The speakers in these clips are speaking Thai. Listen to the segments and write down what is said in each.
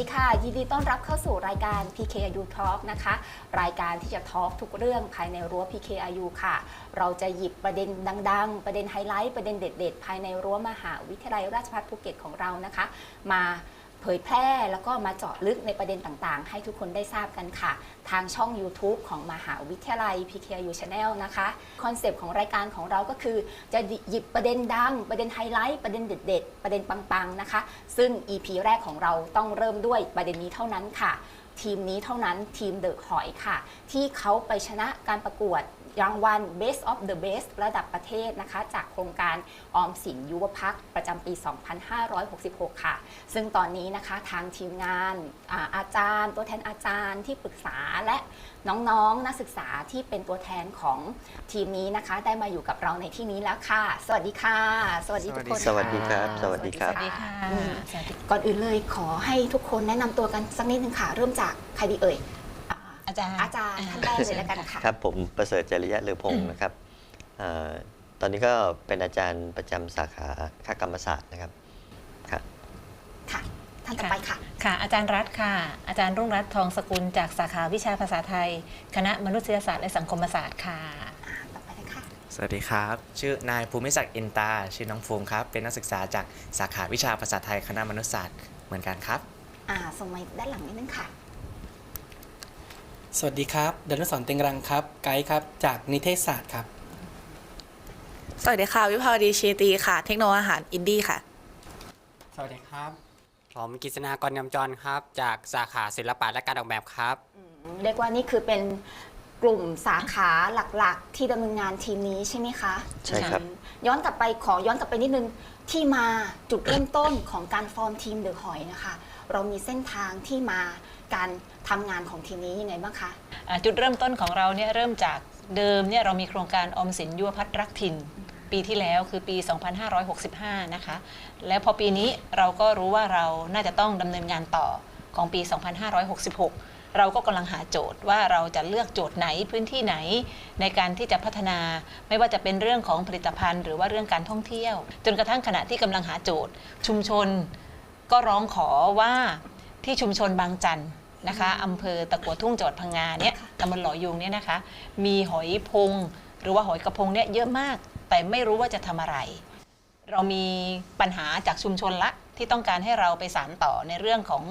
ดีค่ะ ยินดีต้อนรับเข้าสู่รายการ PKIU Talk นะคะ รายการที่จะทอล์กทุกเรื่องภายในรั้ว PKIU ค่ะ เราจะหยิบประเด็นดัง ๆ ประเด็นไฮไลท์ ประเด็นเด็ด ๆ ภายในรั้วมหาวิทยาลัยราชภัฏภูเก็ตของเรานะคะ มา เผยแพร่แล้วก็มาเจาะลึกในประเด็นต่างๆ ให้ทุกคนได้ทราบกันค่ะ ทางช่อง YouTube ของมหาวิทยาลัย PKU Channel นะคะคอนเซปต์ของรายการของเราก็คือ จะหยิบประเด็นดัง ประเด็นไฮไลท์ ประเด็นเด็ด ๆ ประเด็นปังๆนะคะ ซึ่ง EP แรกของเราต้องเริ่มด้วยประเด็นนี้เท่านั้นค่ะทีมนี้เท่านั้นทีมเดอะหอยค่ะ ที่เขาไปชนะการประกวดรางวัล Best of the Best ระดับประเทศนะคะ จากโครงการออมสินยุวพักประจำปี 2566 ค่ะ ซึ่งตอนนี้นะคะทางทีมงานอาอาจารย์ ตัวแทนอาจารย์ที่ปรึกษาและน้องๆนนักศึกษาที่เป็นตัวแทนของทีมนี้นะคะ ได้มาอยู่กับเราในที่นี้แล้วค่ะ สวัสดีค่ะ สวัสดีทุกคนสวัสดีครับ สวัสดีครับสวัสดีค่ะอืมก่อนอื่นเลยขอให้ทุกคนแนะนำตัวกันสักนิดนึงค่ะ เริ่มจากใครดีเอ่ย อ่าอาจารย์อาจารย์ท่านแรกเลยแล้วกันค่ะครับผมประเสริฐจริยะเลือพงศ์นะครับเอ่อตอนนี้ก็เป็นอาจารย์ประจำสาขาคกรรมศาสตร์นะครับครับค่ะท่านต่อไปค่ะค่ะ อาจารย์รัฐค่ะ อาจารย์รุ่งรัตน์ทองสกุลจากสาขาวิชาภาษาไทย คณะมนุษยศาสตร์และสังคมศาสตร์ค่ะอ่าต่อไปเลยค่ะสวัสดีครับ ชื่อนายภูมิศักดิ์อินตา ชื่อน้องฟูมครับ เป็นนักศึกษาจากสาขาวิชาภาษาไทยคณะมนุษยศาสตร์เหมือนกันครับ อ่าส่งมาด้านหลังนิดนึงค่ะ สวัสดีครับดนุสรเต็งรังครับ ไกด์ครับ จากนิเทศศาสตร์ครับ สวัสดีค่ะ วิภาวดีชีตีค่ะ เทคโนอาหารอินดี้ค่ะ สวัสดีครับ ผมกิษณากรยำจรครับ จากสาขาศิลปะและการออกแบบครับ เรียกว่านี่คือเป็นกลุ่มสาขาหลักๆ ที่ดำเนินงานทีมนี้ใช่ไหมคะใช่ครับอืมย้อนกลับไปขอย้อนกลับไปนิดนึงที่มาจุดเริ่มต้นของการฟอร์มทีมเดอะหอยนะคะ เรามีเส้นทางที่มาการ ทำงานของทีมนี้ยังไงบ้างคะ จุดเริ่มต้นของเราเนี่ยเริ่มจากเดิมเนี่ยเรามีโครงการออมสินยุวพัฒรักถิ่น ปีที่แล้วคือปี 2565 นะคะ แล้วพอปีนี้เราก็รู้ว่าเราน่าจะต้องดำเนินงานต่อของปี 2566 เราก็กำลังหาโจทย์ว่าเราจะเลือกโจทย์ไหนพื้นที่ไหน ในการที่จะพัฒนา ไม่ว่าจะเป็นเรื่องของผลิตภัณฑ์ หรือว่าเรื่องการท่องเที่ยว จนกระทั่งขณะที่กำลังหาโจทย์ ชุมชนก็ร้องขอว่าที่ชุมชนบางจันทร์ นะคะอำเภอตะกัวทุ่งจังหวัดพังงาเนี่ยตำบลหลอยุงเนี่ยนะคะ มีหอยพง หรือว่าหอยกระพงเนี่ยเยอะมาก แต่ไม่รู้ว่าจะทำอะไร เรามีปัญหาจากชุมชนละที่ต้องการให้เราไปสานต่อในเรื่องของ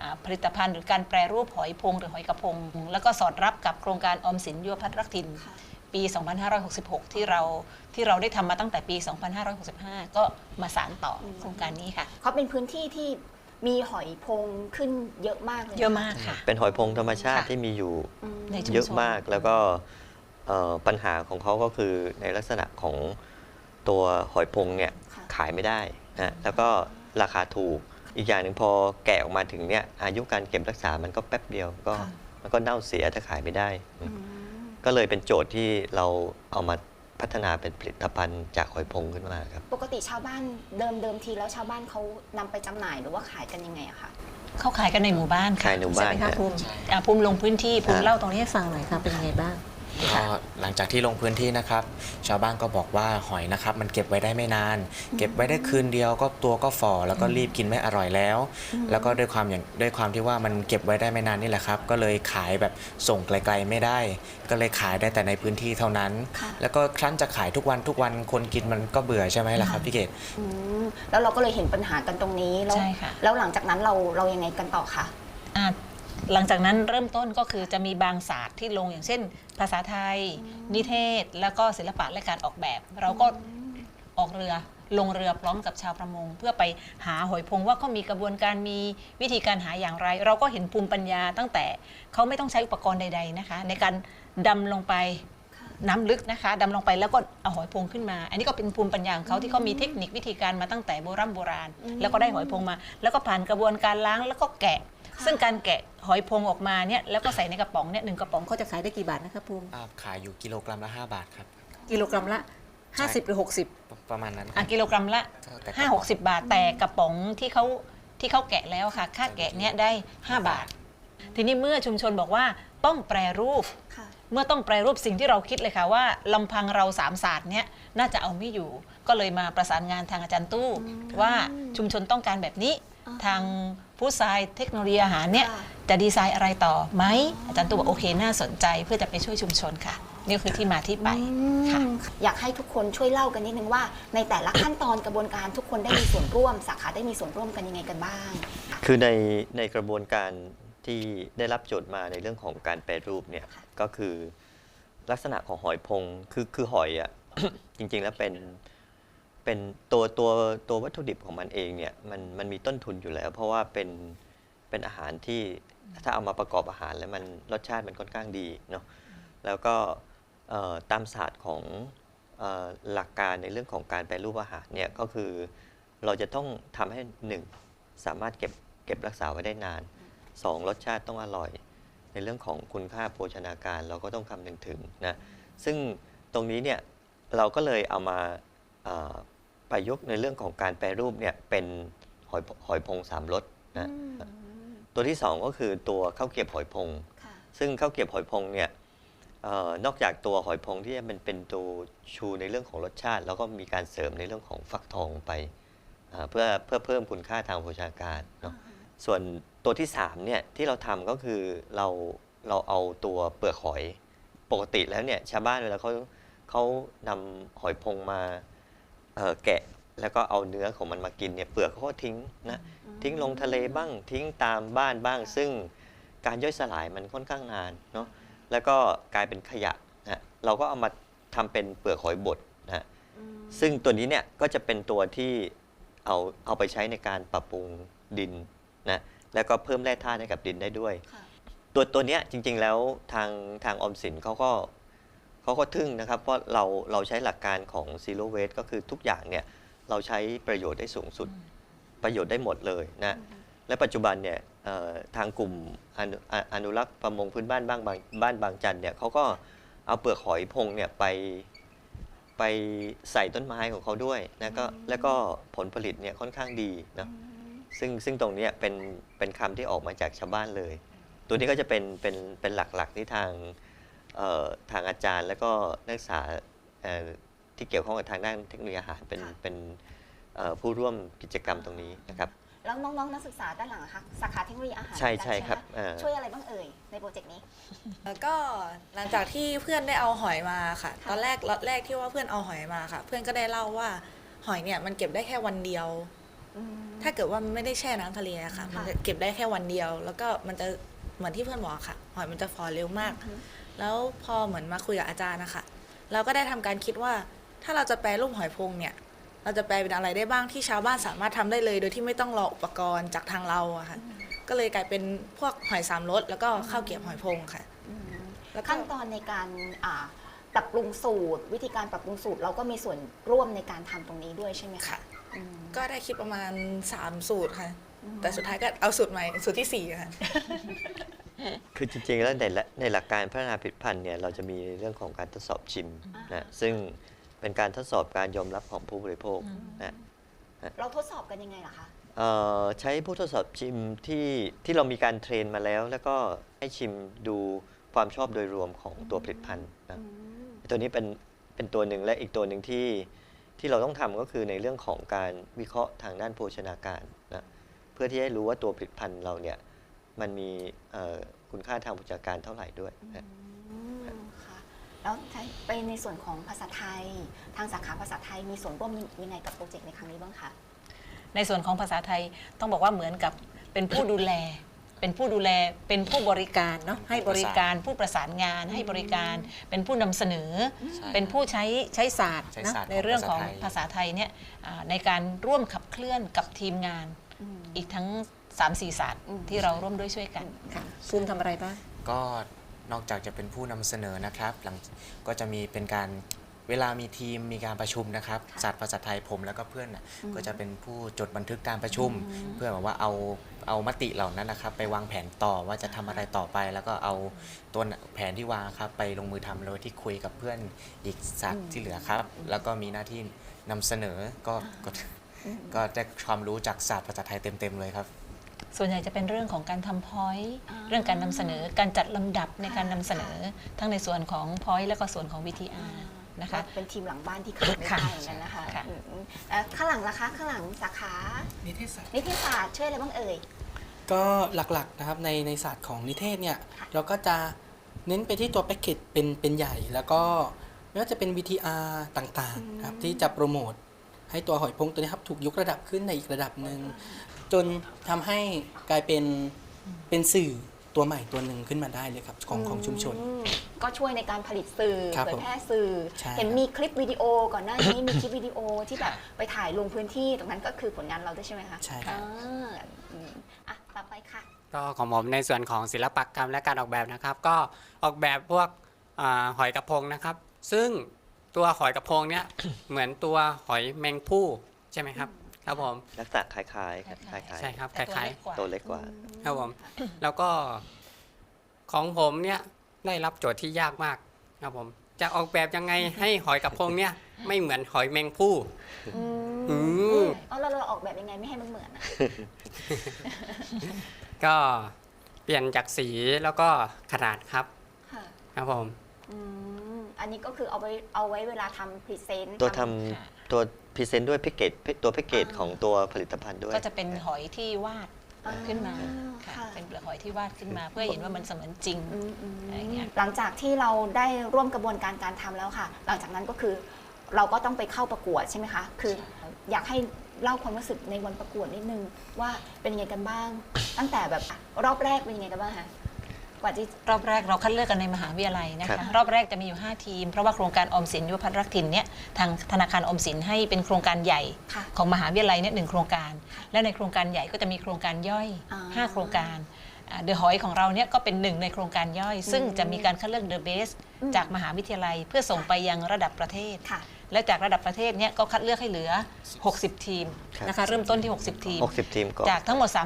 อาผลิตภัณฑ์ หรือการแปรรูปหอยพงหรือหอยกระพง แล้วก็สอดรับกับโครงการออมสินยุวพัฒน์รักถิ่นค่ะปี 2566 ที่เราที่เราได้ทำมาตั้งแต่ปี 2565 ก็มาสานต่อโครงการนี้ค่ะ เขาเป็นพื้นที่ที่ มีหอยพงขึ้นเยอะมากเลยนเยอะมากค่ะ เป็นหอยพงธรรมชาติค่ะที่มีอยู่อืมในชุ มชน เยอะมากแล้วก็เอ่อปัญหาของเขาก็คือในลักษณะของตัวหอยพงเนี่ยค่ะ ขายไม่ได้นะแล้วก็ราคาถูกอีกอย่างหนึ่งพอแกะออกมาถึงเนี่ยอายุการเก็บรักษามันก็แป๊บเดียวก็ค่ะ มันก็เน่าเสียถ้าขายไม่ได้อืมก็เลยเป็นโจทย์ที่เราเอามา พัฒนาเป็นผลิตภัณฑ์จากหอยพงขึ้นมาครับ ปกติชาวบ้านเดิมเดิมทีแล้วชาวบ้านเขานำไปจำหน่ายหรือว่าขายกันยังไงอะคะเขาขายกันในหมู่บ้านค่ะขายในหมู่บ้านใช่ไหมคะฮะ ภูมิอ่าภูมิลงพื้นที่ภูมิฮะเล่าตรงนี้ให้ฟังหน่อยค่ะเป็นยังไงบ้าง ก็หลังจากที่ลงพื้นที่นะครับ ชาวบ้านก็บอกว่าหอยนะครับ มันเก็บไว้ได้ไม่นาน เก็บไว้ได้คืนเดียวก็ตัวก็ฝ่อแล้วก็รีบกินไม่อร่อยแล้ว แล้วก็ด้วยความอย่างด้วยความที่ว่ามันเก็บไว้ได้ไม่นานนี่แหละครับ ก็เลยขายแบบส่งไกลๆไม่ได้ ก็เลยขายได้แต่ในพื้นที่เท่านั้นค่ะแล้วก็ครั้นจะขายทุกวันทุกวันคนกินมันก็เบื่อใช่ไหมล่ะครับพี่เกดอืมแล้วเราก็เลยเห็นปัญหากันตรงนี้แล้วใช่ค่ะแล้วหลังจากนั้นเราเรายังไงกันต่อคะอ่า หลังจากนั้นเริ่มต้นก็คือจะมีบางศาสตร์ที่ลงอย่างเช่น ภาษาไทย นิเทศ แล้วก็ศิลปะและการออกแบบ เราก็ออกเรือลงเรือพร้อมกับชาวประมง เพื่อไปหาหอยพงว่าเขามีกระบวนการมีวิธีการหาอย่างไร เราก็เห็นภูมิปัญญาตั้งแต่เขาไม่ต้องใช้อุปกรณ์ใด ๆนะคะ ในการดำลงไปน้ำลึกนะคะดำลงไปแล้วก็เอาหอยพงขึ้นมา อันนี้ก็เป็นภูมิปัญญาของเขาที่เขามีเทคนิควิธีการมาตั้งแต่โบราณโบราณ แล้วก็ได้หอยพงมา แล้วก็ผ่านกระบวนการล้างแล้วก็แกะ ซึ่งการแกะหอยพงออกมาเนี่ยแล้วก็ใส่ในกระป๋องเนี่ยหนึ่งกระป๋องเขาจะขายได้กี่บาทนะคะภูมิอ่าขายอยู่กิโลกรัมละ 5 บาทครับ กิโลกรัมละ 50 หรือ 60ประประมาณนั้นคอะรับ กิโลกรัมละ แต่5 60 บาท แต่กระป๋องที่เขาที่เขาแกะแล้วค่ะ ค่าแกะเนี่ยได้ 5 บาท ทีนี้เมื่อชุมชนบอกว่าต้องแปรรูป ค่ะ เมื่อต้องแปรรูปสิ่งที่เราคิดเลยค่ะว่าลำพังเราสามศาสตร์เนี้ยน่าจะเอาไม่อยู่ ก็เลยมาประสานงานทางอาจารย์ตู้ ว่าชุมชนต้องการแบบนี้ ทางผู้ชายเทคโนโลยีอาหารเนี่ยค่ะจะดีไซน์อะไรต่อไหมอาจารย์ตู่บอกโอเคน่าสนใจเพื่อจะไปช่วยชุมชนค่ะ นี่คือที่มาที่ไปค่ะอยากให้ทุกคนช่วยเล่ากันนิดนึงว่า ในแต่ละขั้นตอนกระบวนการทุกคนได้มีส่วนร่วม สาขาได้มีส่วนร่วมกันยังไงกันบ้าง คือในในกระบวนการที่ได้รับโจทย์มาในเรื่องของการแปรรูปเนี่ยค่ะก็คือลักษณะของหอยพงคือคือหอยอะจริงๆแล้วเป็น เป็นตัวตัวตัววัตถุดิบของมันเองเนี่ยมันมันมีต้นทุนอยู่แล้ว เพราะว่าเป็นเป็นอาหารที่ถ้าเอามาประกอบอาหารแล้วมันรสชาติมันค่อนข้างดีเนาะแล้วก็ตามศาสตร์ของออหลักการในเรื่องของการแปรรูปอาหารเนี่ยก็คือเราจะต้องทำให้หนึ่งสามารถเก็บเก็บรักษาไว้ได้นาน 2. รสชาติต้องอร่อย ในเรื่องของคุณค่าโภชนาการเราก็ต้องคำนึงถึงนะซึ่งตรงนี้เนี่ยเราก็เลยเอามา ประยุกต์ในเรื่องของการแปรรูปเนี่ยเป็นหอยหอยพงสามรสนะตัวที่ 2 ก็คือตัวข้าวเกรียบหอยพงค่ะซึ่งข้าวเกรียบหอยพงเนี่ยเออนอกจากตัวหอยพงที่จะเป็นเป็นตัวชูในเรื่องของรสชาติ แล้วก็มีการเสริมในเรื่องของฟักทองไปอ่าเพื่อเพื่อเพิ่มคุณค่าทางโภชนาการเนาะส่วนตัวที่3เนี่ยที่เราทำก็คือเราเราเอาตัวเปลือกหอยปกติแล้วเนี่ยชาวบ้านเวลาเขาเขานำหอยพงมาเอ่อ แกะแล้วก็เอาเนื้อของมันมากินเนี่ยเปลือกเขาก็ทิ้งนะทิ้งลงทะเลบ้างทิ้งตามบ้านบ้าง ซึ่งการย่อยสลายมันค่อนข้างนานเนาะแล้วก็กลายเป็นขยะนะฮะเราก็เอามาทำเป็นเปลือกหอยบดนะฮะซึ่งตัวนี้เนี่ยก็จะเป็นตัวที่เอาเอาไปใช้ในการปรับปรุงดินนะแล้วก็เพิ่มแร่ธาตุให้กับดินได้ด้วยค่ะตัวตัวเนี้ยจริงๆแล้วทางทางออมสินเขาก็ เขาก็ทึ่งนะครับว่าเราเราใช้หลักการของ zero waste ก็คือทุกอย่างเนี่ยเราใช้ประโยชน์ได้สูงสุดประโยชน์ได้หมดเลยนะและปัจจุบันเนี่ยเอ่อทางกลุ่มอนุออนุรักษ์ประมงพื้นบ้านบ้างบางบ้านบางจันเนี่ยเขาก็เอาเปลือกหอยพงเนี่ยไปไปใส่ต้นไม้ของเขาด้วยนะก็แล้วก็ผลผลิตเนี่ยค่อนข้างดีนะซึ่งซึ่งตรงเนี้ยเป็นเป็นคำที่ออกมาจากชาวบ้านเลย ตัวนี้ก็จะเป็นเป็นเป็นหลักๆที่ทางเอ่อ ทางอาจารย์ แล้วก็นักศึกษาเอ่อที่เกี่ยวข้องกับทางด้านเทคโนโลยีอาหารเป็นค่ะเป็นเอ่อผู้ร่วมกิจกรรมตรงนี้นะครับแล้วน้องๆนักศึกษาด้านหลังอะคะสาขาเทคโนโลยีอาหารใช่เหมือนกันใช่ครับไหมเอ่อช่วยอะไรบ้างเอ่ยในโปรเจกต์นี้แล้วก็หลังจากที่เพื่อนได้เอาหอยมาค่ะค่ะ ตอนแรกล็อตแรกที่ว่าเพื่อนเอาหอยมาค่ะ เพื่อนก็ได้เล่าว่าหอยเนี่ยมันเก็บได้แค่วันเดียวถ้าเกิดว่ามันไม่ได้แช่น้ำทะเลอะค่ะ มันจะเก็บได้แค่วันเดียว แล้วก็มันจะเหมือนที่เพื่อนบอกค่ะ หอยมันจะฟอเร็วมาก แล้วพอเหมือนมาคุยกับอาจารย์นะคะ เราก็ได้ทำการคิดว่า ถ้าเราจะแปลรูปหอยพงเนี่ย เราจะแปลเป็นอะไรได้บ้างที่ชาวบ้านสามารถทำได้เลย โดยที่ไม่ต้องรออุปกรณ์จากทางเราอะค่ะ ก็เลยกลายเป็นพวกหอยสามรสแล้วก็ข้าวเกรี๊ยวหอยพงค่ะแล้วก็ขั้นตอนในการอ่าปรับปรุงสูตร วิธีการปรับปรุงสูตรเราก็มีส่วนร่วมในการทำตรงนี้ด้วยใช่ไหมคะค่ะอืมก็ได้คิดประมาณ 3 สูตรค่ะ แต่สุดท้ายก็เอาสูตรใหม่สูตรที่4ค่ะ คือจริงๆ แล้วในละในหลักการพัฒนาผลิตภัณฑ์เนี่ยเราจะมีเรื่องของการทดสอบชิมนะซึ่งเป็นการทดสอบการยอมรับของผู้บริโภคนะเราทดสอบกันยังไงล่ะคะเอ่อใช้ผู้ทดสอบชิมที่ที่เรามีการเทรนมาแล้ว แล้วก็ให้ชิมดูความชอบโดยรวมของตัวผลิตภัณฑ์นะตัวนี้เป็นเป็นตัวหนึ่งและอีกตัวหนึ่งที่ที่เราต้องทำก็คือในเรื่องของการวิเคราะห์ทางด้านโภชนาการนะเพื่อที่ให้รู้ว่าตัวผลิตภัณฑ์เราเนี่ย มันมีเอ่อคุณค่าทางโภชนาการเท่าไหร่ด้วยนะอืมค่ะแล้วไปในส่วนของภาษาไทย ทางสาขาภาษาไทยมีส่วนร่วมยังไงกับโปรเจกต์ในครั้งนี้บ้างคะในส่วนของภาษาไทยต้องบอกว่าเหมือนกับเป็นผู้ดูแล เป็นผู้ดูแลเป็นผู้บริการเนาะให้บริการผู้ประสานงาน ให้บริการเป็นผู้นำเสนอใช่เป็นผู้ใช้ใช้ศาสตร์ใช้นะศาสตร์ในเรื่องของของภาภาษาษาไทไทยยเนี่ยอ่าในการร่วมขับเคลื่อนกับทีมงาน อีกทั้ง 3-4ศาสตร์ที่เราร่วมด้วยช่วยกันค่ะภูมิทำอะไรบ้าง ก็นอกจากจะเป็นผู้นำเสนอนะครับหลังก็จะมีเป็นการเวลามีทีมมีการประชุมนะครับศาสตร์ภาษาไทยผมแล้วก็เพื่อนน่ะก็จะเป็นผู้จดบันทึกการประชุม เพื่อแบบว่าเอาเอามติเหล่านั้นนะครับ ไปวางแผนต่อว่าจะทำอะไรต่อไป แล้วก็เอาตัวแผนที่วางครับไปลงมือทำโดยที่คุยกับเพื่อนอีกศาสตร์ที่เหลือครับ แล้วก็มีหน้าที่นำเสนอก็ก็ก็ได้ความรู้จากศาสตร์ภาษาไทยเต็มๆเลยครับ ส่วนใหญ่จะเป็นเรื่องของการทำพอยต์อ่าเรื่องการนำเสนอการจัดลำดับในการนำเสนอค่ะทั้งในส่วนของพอยต์แล้วก็ส่วนของ VTR อนะคะเป็นทีมหลังบ้านที่ขาดไม่ได้เหมือนกันนะคะค่ะอืมเอ่อข้างหลังล่ะคะข้างหลังสาขานิเทศศาสตร์นิเทศศาสตร์ช่วยอะไรบ้างเอ่ยก็หลักๆนะครับในในศาสตร์ของนิเทศเนี่ยค่ะเราก็จะเน้นไปที่ตัวแพ็กเกจเป็นเป็นใหญ่แล้วก็ไม่ว่าจะเป็น VTR ต่างๆนะครับที่จะโปรโมทให้ตัวหอยพงตัวนี้ครับถูกยกระดับขึ้นในอีกระดับหนึ่ง จนทำให้กลายเป็นเป็นสื่อตัวใหม่ตัวหนึ่งขึ้นมาได้เลยครับของของชุมชน อืมก็ช่วยในการผลิตสื่อครับเผยผมแพร่สื่อ ใช่เห็นครับมีคลิปวิดีโอก่อนหน้านี้ มีคลิปวิดีโอที่แบบไปถ่ายลงพื้นที่ตรงนั้นก็คือผลงานเราด้วยใช่ไหมคะใช่ครับ อ่าอืมอะต่อไปค่ะ ก็ของผมในส่วนของศิลปกรรมและการออกแบบนะครับ ก็ออกแบบพวกอาหอยกระพงนะครับ ซึ่งตัวหอยกระพงเนี่ย เหมือนตัวหอยแมงผู้ใช่ไหมครับ ครับผมลักษณะคล้ายๆครับคล้ายใช่ครับคแต่ตัวล้ายเล็กกว่าๆตัวเล็กกว่าๆครับผมแล้วก็ของผมเนี่ยได้รับโจทย์ที่ยากมากครับผม จะออกแบบยังไงให้หอยกระพงเนี่ย ไม่เหมือนหอยแมงผู้อืมอืมเอาเราเราออกแบบยังไงไม่ให้มันเหมือนอะก็เปลี่ยนจากสีแล้วก็ขนาดครับค่ะครับผมอืมอันนี้ก็คือเอาไว้เอาไว้เวลาทำพรีเซนต์ตัวทค่ะำตัว พรีเซนต์ด้วยแพ็กเกจตัวแพ็กเกจของตัวผลิตภัณฑ์ด้วย ก็จะเป็นหอยที่วาดอ่าขึ้นมาค่ะค่ะเป็นเปลือกหอยที่วาดขึ้นมา เพื่อให้เห็นว่ามันเสมือนจริงอืมอืมอะไรอย่างเงี้ยหลังจากที่เราได้ร่วมกระบวนการการทำแล้วค่ะ หลังจากนั้นก็คือเราก็ต้องไปเข้าประกวดใช่ไหมคะ คืออยากให้เล่าความรู้สึกในวันประกวดนิดนึงว่าเป็นยังไงกันบ้าง ตั้งแต่แบบรอบแรกเป็นยังไงกันบ้างคะ กว่าที่รอบแรกเราคัดเลือกกันในมหาวิทยาลัยนะครัคะบรอบแรกจะมีอยู่ 5 ทีม เพราะว่าโครงการออมสินยุวพัฒน์รักถิ่นเนี่ยทางธนาคารออมสินให้เป็นโครงการใหญ่ค่ะของมหาวิทยาลัยเนี่ยหนึ่งโครงการ และในโครงการใหญ่ก็จะมีโครงการย่อยอ่า5โครงการเดอะหอยของเราเนี่ยก็เป็นหนึ่งในโครงการย่อย ซึ่งจะมีการคัดเลือกเดอะเบสอืมจากมหาวิทยาลัย เพื่อส่งไปยังระดับประเทศค่ะ และจากระดับประเทศเนี่ยก็คัดเลือกให้เหลือ 60 ทีมครับนะคะเริ่มต้นที่ 60 ทีม 60 ทีมก่อนจากทั้งหมด 345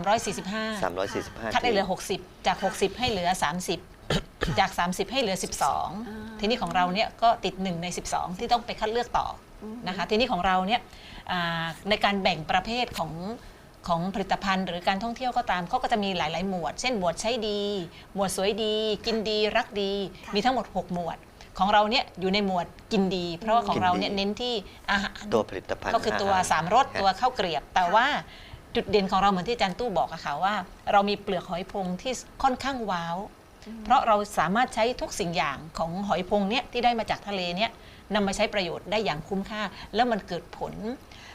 345 คัดได้เหลือทีม60 จาก 60 ให้เหลือ 30 จาก 30 ให้เหลือ 12 ทีนี้ของเราเนี่ยก็ติด 1 ใน 12 ที่ต้องไปคัดเลือกต่ออนะคะทีนี้ของเราเนี่ยอ่าในการแบ่งประเภทของของผลิตภัณฑ์หรือการท่องเที่ยวก็ตามเขาก็จะมีหลาย ๆ หมวด เช่นหมวดใช้ดี หมวดสวยดี กินดีรักดีค่ะมีทั้งหมด 6 หมวด ของเราเนี่ยอยู่ในหมวดกินดี เพราะว่าของเราเนี่ยกินดีเน้นที่อาหาร ตัวผลิตภัณฑ์ก็คือตัวหสามรสฮะตัวข้าวเกรียบ แต่ว่าจุดเด่นของเราเหมือนที่อาจารย์ตู้บอกอะค่ะว่า เรามีเปลือกหอยพงที่ค่อนข้างว้าว เพราะเราสามารถใช้ทุกสิ่งอย่างของหอยพงเนี่ยที่ได้มาจากทะเลเนี่ยนำมาใช้ประโยชน์ได้อย่างคุ้มค่า แล้วมันเกิดผล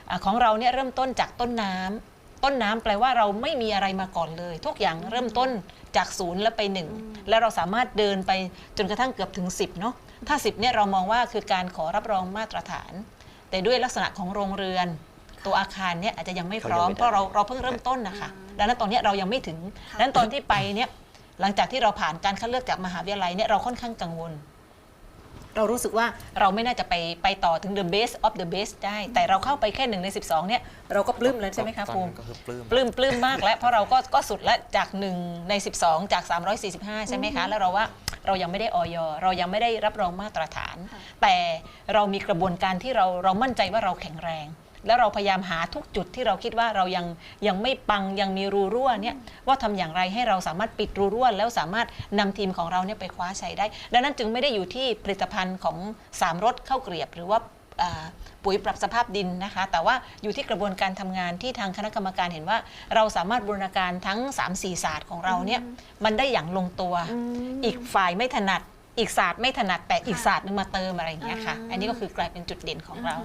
อาของเราเนี่ยเริ่มต้นจากต้นน้ำต้นน้ำแปลว่าเราไม่มีอะไรมาก่อนเลย ทุกอย่างเริ่มต้น จากศูนย์แล้วไปหนึ่งแล้วเราสามารถเดินไปจนกระทั่งเกือบถึง 10เนาะถ้า 10เนี่ยเรามองว่าคือการขอรับรองมาตรฐาน แต่ด้วยลักษณะของโรงเรือน ตัวอาคารเนี่ยอาจจะยังไม่พร้อมเขายังไม่ได้เพราะเราเราเพิ่งเริ่มต้นนะคะดังนั้นตอนเนี้ยเรายังไม่ถึงดังนั้นตอนที่ไปเนี่ยหลังจากที่เราผ่านการคัดเลือกจากมหาวิทยาลัยเนี่ยเราค่อนข้างกังวล เรารู้สึกว่าเราไม่น่าจะไปไปต่อถึง the best of the best ได้ แต่เราเข้าไปแค่หนึ่งใน 12 เนี่ย เราก็ปลื้มแล้วใช่ไหมคะตอนภูนั้มินก็คือปลื้มปลื้มปลื้มมากแล้ว เพราะเราก็ก็สุดแล้วจาก1ใน 12 จาก 345 ใช่ไหมคะ แล้วเราว่าเรายังไม่ได้ออยเรายังไม่ได้รับรองมาตรฐานค่ะแต่เรามีกระบวนการที่เราเรามั่นใจว่าเราแข็งแรง แล้วเราพยายามหาทุกจุดที่เราคิดว่าเรายังยังไม่ปังยังมีรูรั่วเนี่ยว่าทำอย่างไรให้เราสามารถปิดรูรั่ว แล้วสามารถนำทีมของเราเนี่ยไปคว้าชัยได้ ดังนั้นจึงไม่ได้อยู่ที่ผลิตภัณฑ์ของสามรสข้าวเกรียบหรือว่าอ่าปุ๋ยปรับสภาพดินนะคะ แต่ว่าอยู่ที่กระบวนการทำงานที่ทางคณะกรรมการเห็นว่า เราสามารถบูรณาการทั้ง 3-4 ศาสตร์ของเราเนี่ยมันได้อย่างลงตัว อีกฝ่ายไม่ถนัด อีกศาสตร์ไม่ถนัดแต่อีกศาสตร์หนึงมาเติมอะไรอย่างเงี้ยค่ะอ่าอันนี้ก็คือกลายเป็นจุดเด่นของเรา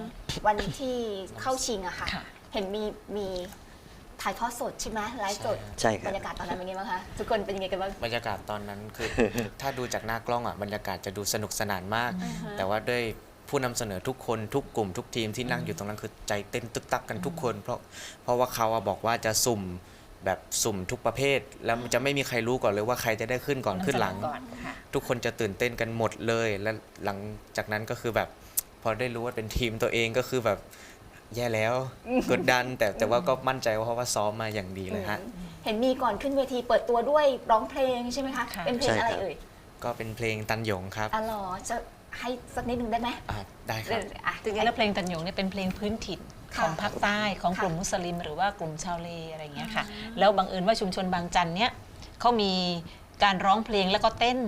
วันที่เข้าชิงอะค่ะ ค่ะ เห็นมีมีถ่ายทอดสดใช่ไหมไลฟ์สดใช่ครับ บรรยากาศตอนนั้นเป็นยังไงบ้างคะทุกคนเป็นยังไงกันบ้าง บรรยากาศตอนนั้นคือ ถ้าดูจากหน้ากล้องอะบรรยากาศจะดูสนุกสนานมาก แต่ว่าด้วยผู้นำเสนอทุกคนทุกกลุ่มทุกทีมที่นั่งอยู่ตรงนั้นคือใจเต้นตึกตักกันทุกคน เพราะเพราะว่าเขาอะบอกว่าจะสุ่ม แบบสุ่มทุกประเภท แล้วมันจะไม่มีใครรู้ก่อนเลยว่าใครจะได้ขึ้นก่อนขึ้นหลัง ก่อนค่ะทุกคนจะตื่นเต้นกันหมดเลย และหลังจากนั้นก็คือแบบ พอได้รู้ว่าเป็นทีมตัวเองก็คือแบบแย่แล้วกดดัน แต่แต่ว่าก็มั่นใจว่าเพราะว่าซ้อมมาอย่างดีเลยฮะเห็นมีก่อนขึ้นเวทีเปิดตัวด้วยร้องเพลงใช่ไหมคะ ค่ะ เป็นเพลงใช่อะไรครับ เอ่ยก็เป็นเพลงตันหยงครับอ๋อเหรอจะให้สักนิดหนึ่งได้ไหมอะได้คเอรับออะ จริงๆแล้วเพลงตันหยงเนี่ยเป็นเพลงพื้นถิ่นค่ะ ของภาคใต้ของกลุ่มค่ะมุสลิม หรือว่ากลุ่มชาวเลอะไรอย่างเงี้ยค่ะ แล้วบังเอิญว่าชุมชนบางจันเนี่ยเขามีการร้องเพลงแล้วก็เต้น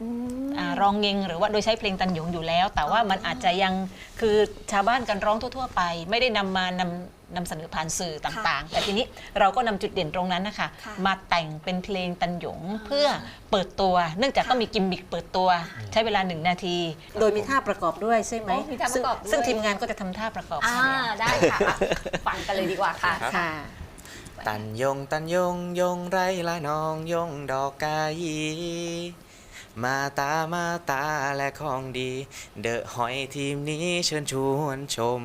อืมอ่ารองเงงหรือว่าโดยใช้เพลงตันหยงอยู่แล้ว แต่ว่ามันอาจจะยังคือชาวบ้านกันร้องทั่ว ๆ ไป ไม่ได้นำมานำ นำเสนอผ่านสื่อต่างๆ แต่ทีนี้เราก็นำจุดเด่นตรงนั้นนะคะ ค่ะมาแต่งเป็นเพลงตันหยงเพื่อเปิดตัว เนื่องจากต้องมีกิมมิคเปิดตัว ใช้เวลาหนึ่งนาที โดยมีท่าประกอบด้วยใช่ไหมโอ้มีท่าประกอบด้วย ซึ่งทีมงานก็จะทำท่าประกอบอ่าให้ได้ค่ะอะ ฟังกันเลยดีกว่าค่ะ ค่ะ ตันยงตันยงยงไรละนองยงดอกกายีมาตามาตาและของดี เดอะหอยทีมนี้เชิญชวนชม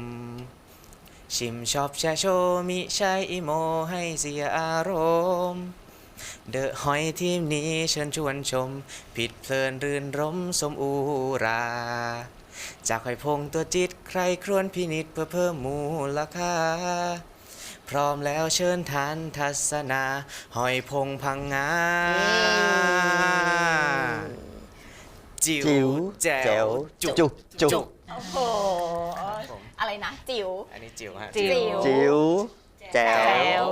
ชิมชอบแชร์โชว์มิใช่อีโมให้เสียอารมณ์เดอะหอยทีมนี้เชิญชวนชม ผิดเพลินรื่นรมสมอูรา จากหอยพงตัวจิตใครครวนพินิษเพื่อเพิ่มมูลค่า พร้อมแล้วเชิญทานทัศนา หอยพงพังงา จิ๋จิ๋ววแจ๋วจุกจุกจุกจุกโอ้โห อะไรนะ จิ๋ว อันนี้จิ๋วฮะ จิ๋ว จิ๋วแจ๋แจ๋ว ว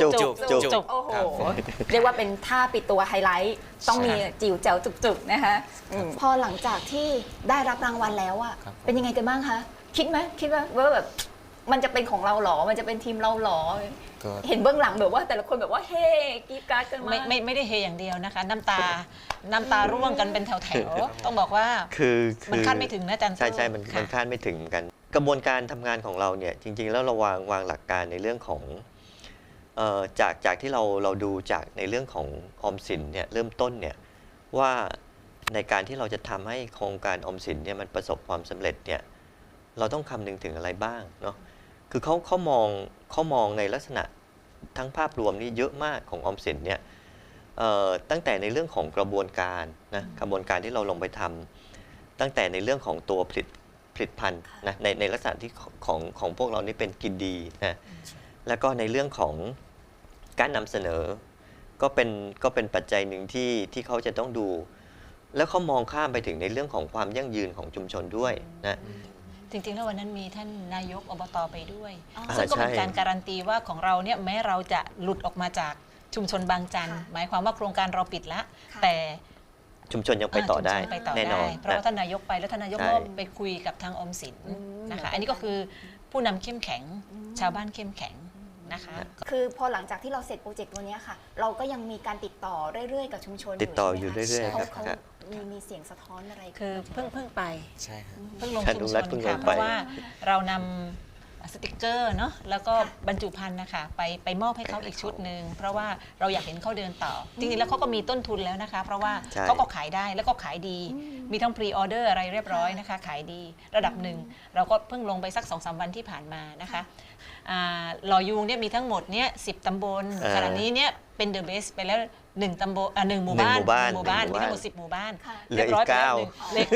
จุกจุกจุกจุก โอ้โห ครับ เรียกว่าเป็นท่าปิดตัวไฮไลท์ ต้องมีใช่จิ๋วแจ๋วจุกๆนะคะอืมพอหลังจากที่ได้รับรางวัลแล้วอะครับผมเป็นยังไงกันบ้างคะ คิดไหมคิดว่าว่าแบบมันจะเป็นของเราหรอ มันจะเป็นทีมเราหรอ ก็ เห็นเบื้องหลังแบบว่าแต่ละคนแบบว่าเฮ้กรีดกราดกันมาไม่ก ไม่ไม่ได้เฮอย่างเดียวนะคะ น้ำตา น้ำตาร่วงกันเป็นแถวๆ ต้องบอกว่า คือคืมันคาดไม่ถึงนะอาจารย์ใช่ใช่มันค่ะ มันคาดไม่ถึงกัน กระบวนการทำงานของเราเนี่ยจริง ๆ แล้วเราวางวางหลักการในเรื่องของออจากจากที่เราเราดูจากในเรื่องของออมสินเนี่ยเริ่มต้นเนี่ยว่าในการที่เราจะทำให้โครงการออมสินเนี่ยมันประสบความสำเร็จเนี่ยเราต้องคำนึงถึงอะไรบ้างเนาะคือเขาเขามองเขามองในลักษณะทั้งภาพรวมนี่เยอะมากของออมสินเนี่ยตั้งแต่ในเรื่องของกระบวนการนะกระบวนการที่เราลงไปทำตั้งแต่ในเรื่องของตัวผลิต ผลิตภัณฑ์นะในในลักษณะที่ของของของพวกเรานี่เป็นกินดีนะแล้วก็ในเรื่องของการนำเสนอ ก็เป็นก็เป็นปัจจัยหนึ่งที่ที่เขาจะต้องดู แล้วเขามองข้ามไปถึงในเรื่องของความยั่งยืนของชุมชนด้วยนะจริงๆ แล้ววันนั้นมีท่านนายกอบตไปด้วยอ๋อซึ่งก็เป็นใช่การการันตีว่าของเราเนี่ยแม้เราจะหลุดออกมาจากชุมชนบางจันทร์ค่ะหมายความว่าโครงการเราปิดละค่ะแต่ ชุมชนยังไปต่อได้ชุมชนไปต่อแน่นอนได้เพราะว่านะ ท่านนายกไปแล้วท่านนายกใช่ก็ไปคุยกับทางออมสินอืม นะคะ อันนี้ก็คือผู้นำเข้มแข็ง ชาวบ้านเข้มแข็งนะคะ คือพอหลังจากที่เราเสร็จโปรเจกต์ตัวเนี้ยค่ะ เราก็ยังมีการติดต่อเรื่อยๆ กับชุมชนติดต่อใช่อยู่ไหมเรื่อยๆเขาครับ เขาครับมีมีเสียงสะท้อนอะไรคือเพิ่งเพิ่งไป ใช่ครับ เพิ่งลงท่านชุมลุงชรันฐเพิ่งลค่ะงเพไป ราะว่าเรานำ สติกเกอร์เนาะแล้วก็บรรจุภัณฑ์นะคะไปไปมอบให้เขาอีกชุดหนึ่งเพราะว่าเราอยากเห็นเขาเดินต่อ จริงๆแล้วเขาก็มีต้นทุนแล้วนะคะ เพราะว่าใช่ เขาก็ขายได้แล้วก็ขายดี มีทั้งพรีออเดอร์อะไรเรียบร้อยนะคะ ขายดีระดับหนึ่ง เราก็เพิ่งลงไปสัก2อสวันที่ผ่านมานะคะอ่าหล่อยูงเนี่ยมีทั้งหมดเนี่ยสิตำบลอ่าขณะนี้เนี่ย เป็นเดอะเบสไปแล้วหนึ่งตำบลอ่าหนึ่งหมู่บ้านหนึ่งหมู่บ้านหมู่บ้านหนึ่งหมู่มีทั้งหมดบ้านสิบหมู่บ้านค่ะเหลืออีกรียบร้ยไปแล้วเก้าหนึ่ง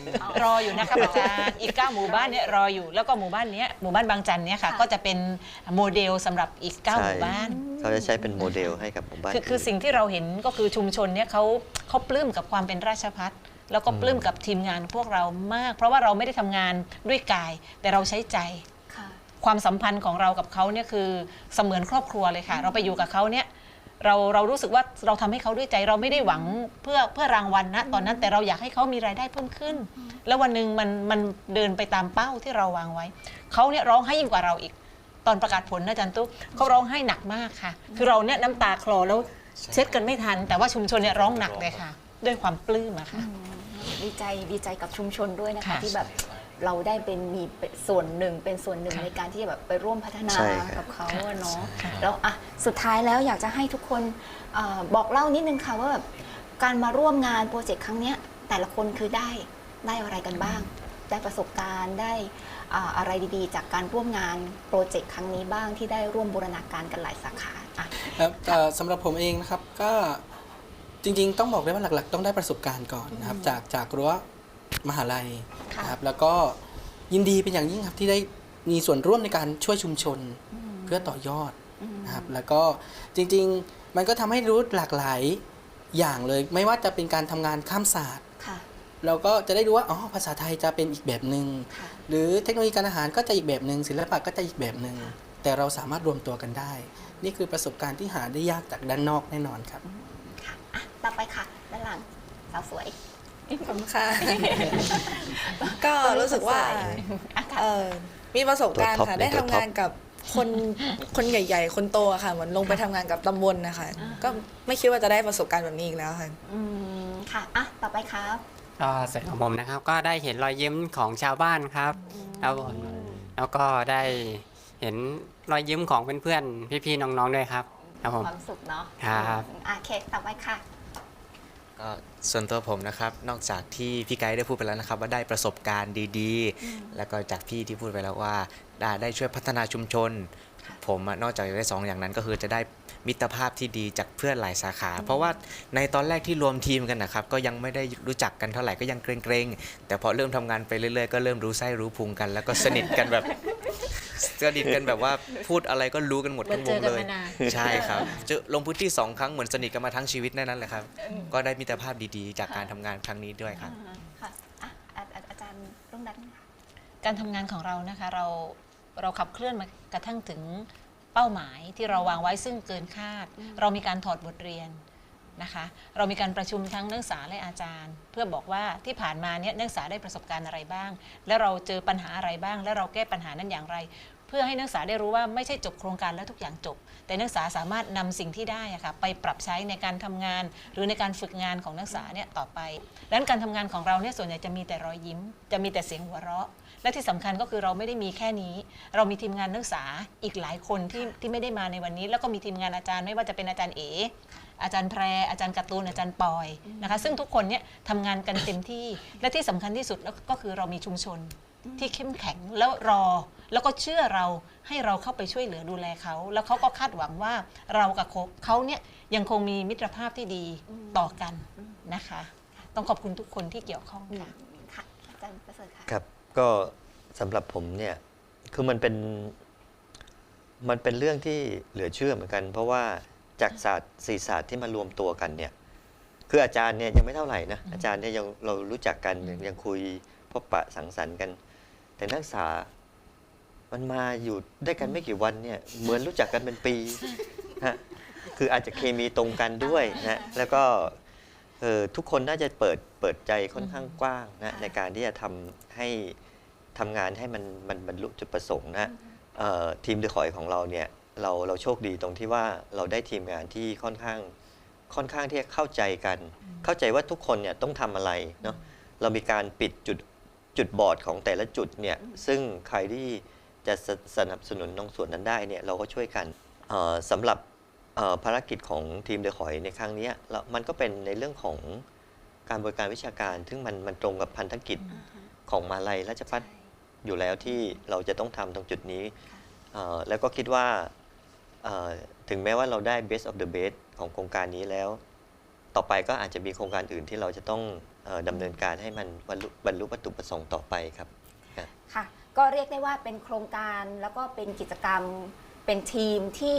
เหลือเก้ารออยู่นะครับอาจารย์อีกเก้าหมู่บ้านเนี่ยรออยู่แล้วก็หมู่บ้านเนี้ยหมู่บ้านบางจันเนี่ยค่ะค่ะ ก็จะเป็นโมเดลสำหรับอีกเก้าหมู่บ้าน เขาจะใช้เป็นโมเดลให้กับหมู่บ้านคือคือสิ่งที่เราเห็นก็คือชุมชนเนี่ยเขาเขาปลื้มกับความเป็นราชพัฒแล้วก็ปลื้มกับทีมงานพวกเรามาก เพราะว่าเราไม่ได้ทำงานด้วยกาย แต่เราใช้ใจ ค่ะ ความสัมพันธ์ของเรากับเขาเนี่ยคือเสมือนครอบครัวเลยค่ะ เราไปอยู่กับเขาเนี่ย เราเรารู้สึกว่าเราทำให้เขาด้วยใจเราไม่ได้หวังเพื่อเพื่อรางวัลนะตอนนั้นแต่เราอยากให้เขามีรายได้เพิ่มขึ้น แล้ววันหนึ่งมันมันเดินไปตามเป้าที่เราวางไว้เขาเนี่ยร้องให้ยิ่งกว่าเราอีก ตอนประกาศผลนะอาจันตุ๊กเขาร้องให้หนักมากค่ะ คือเราเนี่ยน้ำตาคลอแล้วเช็ดกันไม่ทัน แต่ว่าชุมชนเนี่ยร้องหนักเลยค่ะ ด้วยความปลื้มอะค่ะดีใจดีใจกับชุมชนด้วยนะคะค่ะที่แบบ เราได้เป็นมีเป็นส่วนหนึ่งเป็นส่วนหนึ่งในการที่จะแบบไปร่วมพัฒนาใช่ครับกับเขาอะเนาะแล้วอะสุดท้ายแล้วอยากจะให้ทุกคนเออบอกเล่านิดนึงค่ะว่าแบบการมาร่วมงานโปรเจกต์ครั้งเนี้ยแต่ละคนคือได้ได้อะไรกันบ้าง ได้ประสบการณ์ได้อ่าอะไรดีๆ จากการร่วมงานโปรเจกต์ครั้งนี้บ้างที่ได้ร่วมบูรณาการกันหลายสาขาอะครับเอ่อสำหรับผมเองนะครับก็จริงๆ ต้องบอกได้ว่าหลักๆ ต้องได้ประสบการณ์ก่อนนะครับจากจากรั้ว มหาลัยค่ะนะครับแล้วก็ยินดีเป็นอย่างยิ่งครับที่ได้มีส่วนร่วมในการช่วยชุมชนเพื่อต่อยอดนะครับแล้วก็จริงๆมันก็ทำให้รู้หลากหลายอย่างเลย ไม่ว่าจะเป็นการทำงานข้ามศาสตร์ ค่ะเราก็จะได้รู้ว่าอ๋อภาษาไทยจะเป็นอีกแบบหนึ่ง ค่ะ หรือเทคโนโลยีการอาหารก็จะอีกแบบหนึ่งศิลปะก็จะอีกแบบหนึ่งแต่เราสามารถรวมตัวกันได้ นี่คือประสบการณ์ที่หาได้ยากจากด้านนอกแน่นอนครับค่ะอะต่อไปค่ะ ด้านหลังสาวสวย ขอบคุณค่ะ ก็รู้สึกว่าเออมีประสบการณ์ค่ะตัวท็อปได้ตัวทำท็อปงานกับคนคนใหญ่ ๆ คนโตอะค่ะเหมือนลงไปทำงานกับตำบลนะคะ ก็ไม่คิดว่าจะได้ประสบการณ์แบบนี้อีกแล้วค่ะ อืมค่ะอะต่อไปครับก็ส่วนของผมนะครับ ก็ได้เห็นรอยยิ้มของชาวบ้านครับแล้วแล้วก็ได้เห็นรอยยิ้มของเพื่อนๆพี่ๆน้องๆด้วยครับ ครับผม ความสุขเนาะครับอะเคต่อไปค่ะ ก็ส่วนตัวผมนะครับนอกจากที่พี่ไกด์ได้พูดไปแล้วนะครับ ว่าได้ประสบการณ์ดีๆ แล้วก็จากพี่ที่พูดไปแล้วว่าได้ได้ช่วยพัฒนาชุมชน ผมอะนอกจากจะได้สองอย่างนั้นก็คือจะได้มิตรภาพที่ดีจากเพื่อนหลายสาขา เพราะว่าในตอนแรกที่รวมทีมกันนะครับ ก็ยังไม่ได้รู้จักกันเท่าไหร่ก็ยังเกรงๆ แต่พอเริ่มทำงานไปเรื่อยๆ ก็เริ่มรู้ไส้รู้พุงกัน แล้วก็สนิทกันแบบ สนิทกันแบบว่าพูดอะไรก็รู้กันหมดเหมือทั้นงวเจองกันเลยมานานใช่ครับเจอลงพื้นที่สองครั้งเหมือนสนิทกันมาทั้งชีวิตนั่นแหละครับ ก็ได้มิตรภาพดีๆ จากการทำงานครั้งนี้ด้วยครับค่ะอะอะอะอาจารย์รุ่งรัตน์ค่ะการทำงานของเรานะคะเราเราขับเคลื่อนมากระทั่งถึงเป้าหมายที่เราวางไว้ซึ่งเกินคาด เรามีการถอดบทเรียน นะคะ เรามีการประชุมทั้งนักศึกษาและอาจารย์ เพื่อบอกว่าที่ผ่านมาเนี่ยนักศึกษาได้ประสบการณ์อะไรบ้าง และเราเจอปัญหาอะไรบ้าง และเราแก้ปัญหานั้นอย่างไร เพื่อให้นักศึกษาได้รู้ว่าไม่ใช่จบโครงการแล้วทุกอย่างจบ แต่นักศึกษาสามารถนำสิ่งที่ได้ะค่ะไปปรับใช้ในการทำงาน หรือในการฝึกงานของนักศึกษาเนี่ยต่อไปดังนั้นการทำงานของเราเนี่ยส่วนใหญ่จะมีแต่รอยยิ้ม จะมีแต่เสียงหัวเราะและที่สำคัญก็คือเราไม่ได้มีแค่นี้ เรามีทีมงานนักศึกษาอีกหลายคนที่ที่ไม่ได้มาในวันนี้ แล้วก็มีทีมงานอาจารย์ไม่ว่าจะเป็นอาจารย์เอ๋ อาจารย์แพรอาจารย์การ์ตูนอาจารย์ปอยนะคะ ซึ่งทุกคนเนี่ยทำงานกันเต็มที่ และที่สำคัญที่สุดแล้วก็คือเรามีชุมชนที่เข้มแข็งแล้วรอ แล้วก็เชื่อเราให้เราเข้าไปช่วยเหลือดูแลเขา แล้วเขาก็คาดหวังว่าเรากับเขาเนี่ยยังคงมีมิตรภาพที่ดีต่อกันนะคะ ต้องขอบคุณทุกคนที่เกี่ยวข้องค่ะค่ะอาจารย์ประเสริฐค่ะครับก็สำหรับผมเนี่ยคือมันเป็นมันเป็นเรื่องที่เหลือเชื่อเหมือนกัน เพราะว่า จากศาสตร์สี่ศาสตร์ที่มารวมตัวกันเนี่ยคืออาจารย์เนี่ยยังไม่เท่าไหร่นะอาจารย์เนี่ยยังเรารู้จักกันยังยังคุยพบปะสังสรรค์กัน แต่นักศึกษามันมาอยู่ด้วยกันไม่กี่วันเนี่ยเหมือนรู้จักกันเป็นปีฮะคืออาจจะเคมีตรงกันด้วยนะแล้วก็เออทุกคนน่าจะเปิดเปิดใจค่อนข้างกว้างนะในการที่จะทำให้ทำงานให้มันมันบรรลุจุดประสงค์นะเอ่อทีมเดอะคอยของเราเนี่ย เราเราโชคดีตรงที่ว่าเราได้ทีมงานที่ค่อนข้างค่อนข้างที่จะเข้าใจกัน เข้าใจว่าทุกคนเนี่ยต้องทำอะไรเนาะเรามีการปิดจุดจุดบอดของแต่ละจุดเนี่ยซึ่งใครที่จะสสนับสนุนตรงส่วนนั้นได้เนี่ยเราก็ช่วยกันเอ่อสำหรับเอ่อภารกิจของทีมเดอะคอยในครั้งเนี้ยแล้วมันก็เป็นในเรื่องของการบริการวิชาการ ซึ่งมันมันตรงกับพันธกิจของมาลัยราชพัฒอยู่แล้วที่เราจะต้องทำตรงจุดนี้เอ่อแล้วก็คิดว่าเอ่อ ถึงแม้ว่าเราได้ best of the best ของโครงการนี้แล้ว ต่อไปก็อาจจะมีโครงการอื่นที่เราจะต้องออดำเนินการให้มันบรรลุบรรลุวัตถุประสงค์ต่อไปครับค่ะ ก็เรียกได้ว่าเป็นโครงการแล้วก็เป็นกิจกรรมเป็นทีมที่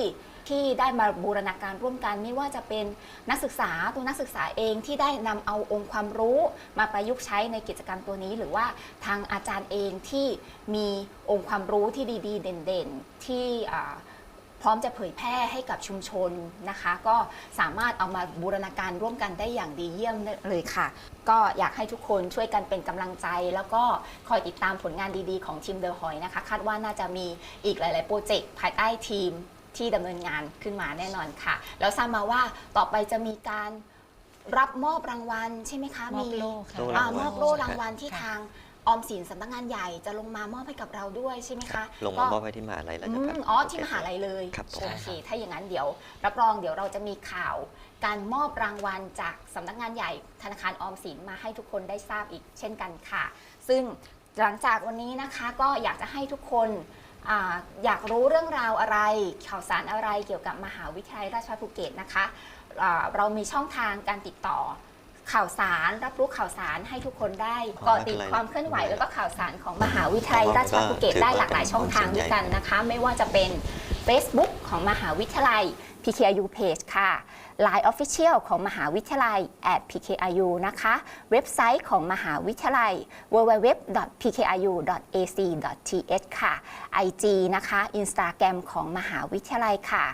ที่ได้มาบูรณาการร่วมกัน ไม่ว่าจะเป็นนักศึกษาตัวนักศึกษาเองที่ได้นำเอาองค์ความรู้ มาประยุกต์ใช้ในกิจกรรมตัวนี้ หรือว่าทางอาจารย์เองที่มีองค์ความรู้ที่ดี ๆ เด่นๆ ที่ พร้อมจะเผยแพร่ให้กับชุมชนนะคะ ก็สามารถเอามาบูรณาการร่วมกันได้อย่างดีเยี่ยมเลยค่ะ ก็อยากให้ทุกคนช่วยกันเป็นกำลังใจ แล้วก็คอยติดตามผลงานดีๆ ของทีมเดอะหอยนะคะ คาดว่าน่าจะมีอีกหลาย ๆ โปรเจกต์ภายใต้ทีมที่ดำเนินงานขึ้นมาแน่นอนค่ะ แล้วทราบมาว่าต่อไปจะมีการรับมอบรางวัลใช่ไหมคะมอบโล่ค่ะโล่อ่าางวัลมอบโล่รางวัลที่ค่ะทาง ออมสินสำนักงานใหญ่จะลงมามอบให้กับเราด้วยใช่ไหมคะลงมามอบให้ที่มหาลัยราชอืภัฏมอ๋อที่มหาลัยเลยครับผมโอเคถ้าอย่างนั้นเดี๋ยว รับรองเดี๋ยวเราจะมีข่าวการมอบรางวัลจากสำนักงานใหญ่ธนาคารออมสินมาให้ทุกคนได้ทราบอีกเช่นกันค่ะ ซึ่งหลังจากวันนี้นะคะก็อยากจะให้ทุกคนอาอยากรู้เรื่องราวอะไร ข่าวสารอะไรเกี่ยวกับมหาวิทยาลัยราชภัฏภูเก็ตนะคะอ่าเรามีช่องทางการติดต่อ ข่าวสาร รับรู้ข่าวสารให้ทุกคนได้อ๋อเกาะติดไม่เป็นไรความเคลื่อนไหวไม่เป็นไรแล้วก็ข่าวสารของมหาวิทยาลัยราชภัฏภูเก็ตได้หลากหลายช่องทางด้วยกันนะคะ ไม่ว่าจะเป็น Facebook ของมหาวิทยาลัย PKIU Page ค่ะ Line Official ของมหาวิทยาลัย at PKIU นะคะ เว็บไซต์ของมหาวิทยาลัย www.pkiu.ac.th ค่ะ IG นะคะ Instagram ของมหาวิทยาลัยค่ะ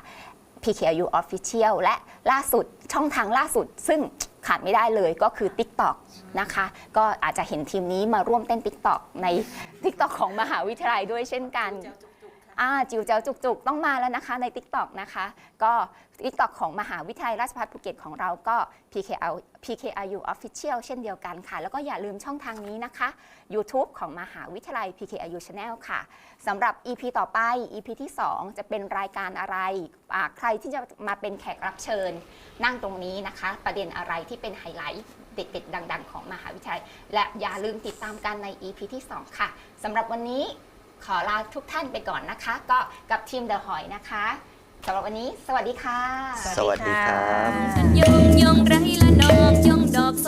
PKIU Official และล่าสุดช่องทางล่าสุด ซึ่ง ขาดไม่ได้เลยก็คือ TikTok นะคะ ก็อาจจะเห็นทีมนี้มาร่วมเต้น TikTok ใน TikTok ของมหาวิทยาลัยด้วยเช่นกัน อ่าจิวเจ้าจุกๆ ต้องมาแล้วนะคะใน TikTok นะคะ ก็ TikTok ของมหาวิทยาลัยราชภัฏภูเก็ตของเราก็ PKR PKRU Official เช่นเดียวกันค่ะ แล้วก็อย่าลืมช่องทางนี้นะคะ YouTube ของมหาวิทยาลัย PKRU Channel ค่ะสำหรับ EP ต่อไป EP ที่ 2 จะเป็นรายการอะไร ใครที่จะมาเป็นแขกรับเชิญ นั่งตรงนี้นะคะ ประเด็นอะไรที่เป็นไฮไลท์เด็ดๆดัง ๆ ของมหาวิทยาลัย และอย่าลืมติดตามกันใน EP ที่ 2 ค่ะสำหรับวันนี้ ขอลาทุกท่านไปก่อนนะคะ ก็กับทีมเดอะหอยนะคะสำหรับวันนี้ สวัสดีค่ะ สวัสดีครับ ยงยงไรละนองยงดอกส